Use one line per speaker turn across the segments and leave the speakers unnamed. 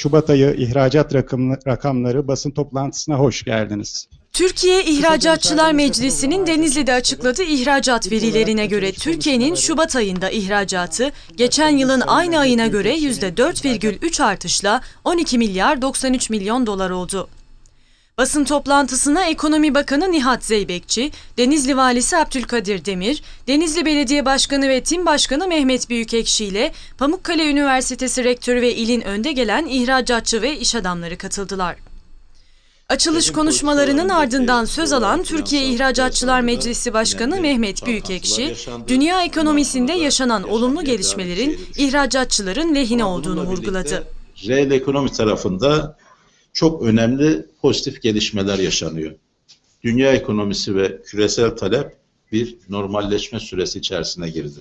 Şubat ayı ihracat rakam- rakamları basın toplantısına hoş geldiniz.
Türkiye İhracatçılar Meclisi'nin Denizli'de açıkladığı ihracat verilerine göre Türkiye'nin Şubat ayında ihracatı geçen yılın aynı ayına göre %4,3 artışla 12 milyar 93 milyon dolar oldu. Basın toplantısına Ekonomi Bakanı Nihat Zeybekçi, Denizli Valisi Abdülkadir Demir, Denizli Belediye Başkanı ve Tim Başkanı Mehmet Büyükekşi ile Pamukkale Üniversitesi Rektörü ve ilin önde gelen ihracatçı ve iş adamları katıldılar. Açılış konuşmalarının ardından söz alan Türkiye İhracatçılar Meclisi Başkanı Mehmet Büyükekşi, dünya ekonomisinde yaşanan olumlu gelişmelerin ihracatçıların lehine olduğunu vurguladı.
Reel ekonomi tarafında çok önemli pozitif gelişmeler yaşanıyor. Dünya ekonomisi ve küresel talep bir normalleşme süresi içerisine girdi.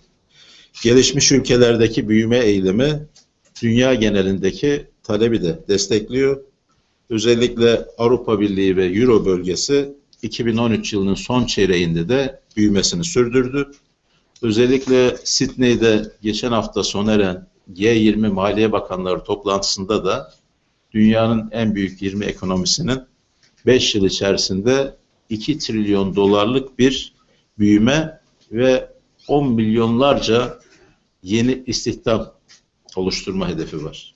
Gelişmiş ülkelerdeki büyüme eğilimi dünya genelindeki talebi de destekliyor. Özellikle Avrupa Birliği ve Euro bölgesi 2013 yılının son çeyreğinde de büyümesini sürdürdü. Özellikle Sydney'de geçen hafta sona eren G20 Maliye Bakanları toplantısında da dünyanın en büyük 20 ekonomisinin 5 yıl içerisinde 2 trilyon dolarlık bir büyüme ve 10 milyonlarca yeni istihdam oluşturma hedefi var.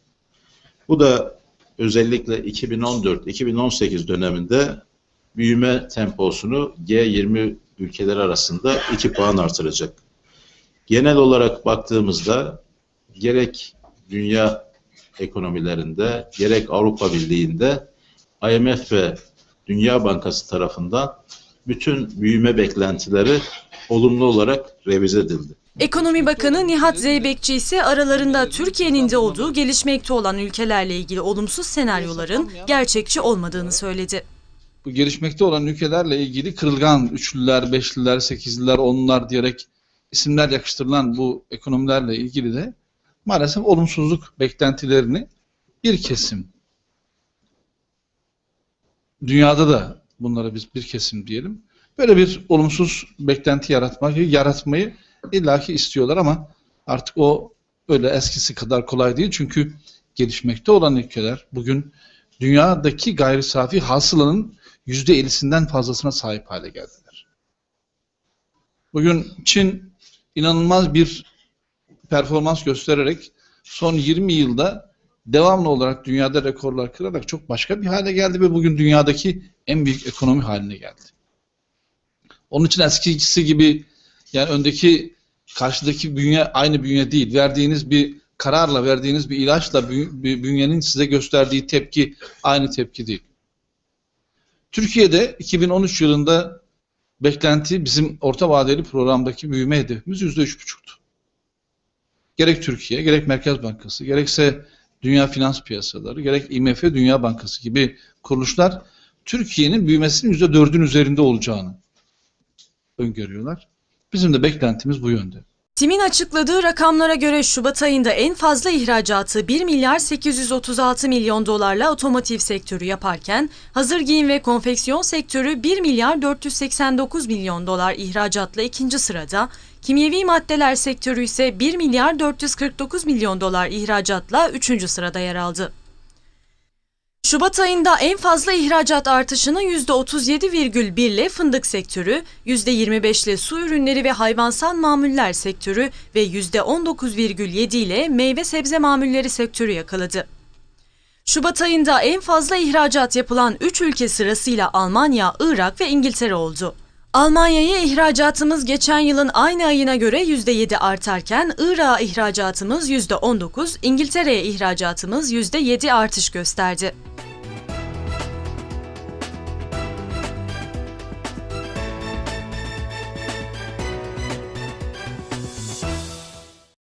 Bu da özellikle 2014-2018 döneminde büyüme temposunu G20 ülkeler arasında 2 puan artıracak. Genel olarak baktığımızda gerek dünya ekonomilerinde gerek Avrupa Birliği'nde IMF ve Dünya Bankası tarafından bütün büyüme beklentileri olumlu olarak revize edildi.
Ekonomi Bakanı Nihat Zeybekçi ise aralarında Türkiye'nin de olduğu gelişmekte olan ülkelerle ilgili olumsuz senaryoların gerçekçi olmadığını söyledi.
bu gelişmekte olan ülkelerle ilgili kırılgan üçlüler, beşliler, sekizliler, onlar diyerek isimler yakıştırılan bu ekonomilerle ilgili de maalesef olumsuzluk beklentilerini bir kesim dünyada da bunlara biz bir kesim diyelim. Böyle bir olumsuz beklenti yaratmayı, yaratmayı illaki istiyorlar ama artık o öyle eskisi kadar kolay değil. Çünkü gelişmekte olan ülkeler bugün dünyadaki gayri safi hasılanın %50'sinden fazlasına sahip hale geldiler. Bugün Çin inanılmaz bir performans göstererek son 20 yılda devamlı olarak dünyada rekorlar kırarak çok başka bir hale geldi ve bugün dünyadaki en büyük ekonomi haline geldi. Onun için eskisi gibi yani öndeki karşıdaki bünye aynı bünye değil. Verdiğiniz bir kararla, verdiğiniz bir ilaçla bü- bü- bünyenin size gösterdiği tepki aynı tepki değil. Türkiye'de 2013 yılında beklenti bizim orta vadeli programdaki büyüme hedefimiz %3,5'tu. Gerek Türkiye, gerek Merkez Bankası, gerekse Dünya Finans Piyasaları, gerek IMF, Dünya Bankası gibi kuruluşlar Türkiye'nin büyümesinin %4'ün üzerinde olacağını öngörüyorlar. Bizim de beklentimiz bu yönde.
TİM'in açıkladığı rakamlara göre Şubat ayında en fazla ihracatı 1 milyar 836 milyon dolarla otomotiv sektörü yaparken hazır giyim ve konfeksiyon sektörü 1 milyar 489 milyon dolar ihracatla ikinci sırada, kimyevi maddeler sektörü ise 1 milyar 449 milyon dolar ihracatla üçüncü sırada yer aldı. Şubat ayında en fazla ihracat artışını %37,1 ile fındık sektörü, %25 ile su ürünleri ve hayvansal mamuller sektörü ve %19,7 ile meyve sebze mamulleri sektörü yakaladı. Şubat ayında en fazla ihracat yapılan 3 ülke sırasıyla Almanya, Irak ve İngiltere oldu. Almanya'ya ihracatımız geçen yılın aynı ayına göre %7 artarken Irak'a ihracatımız %19, İngiltere'ye ihracatımız %7 artış gösterdi.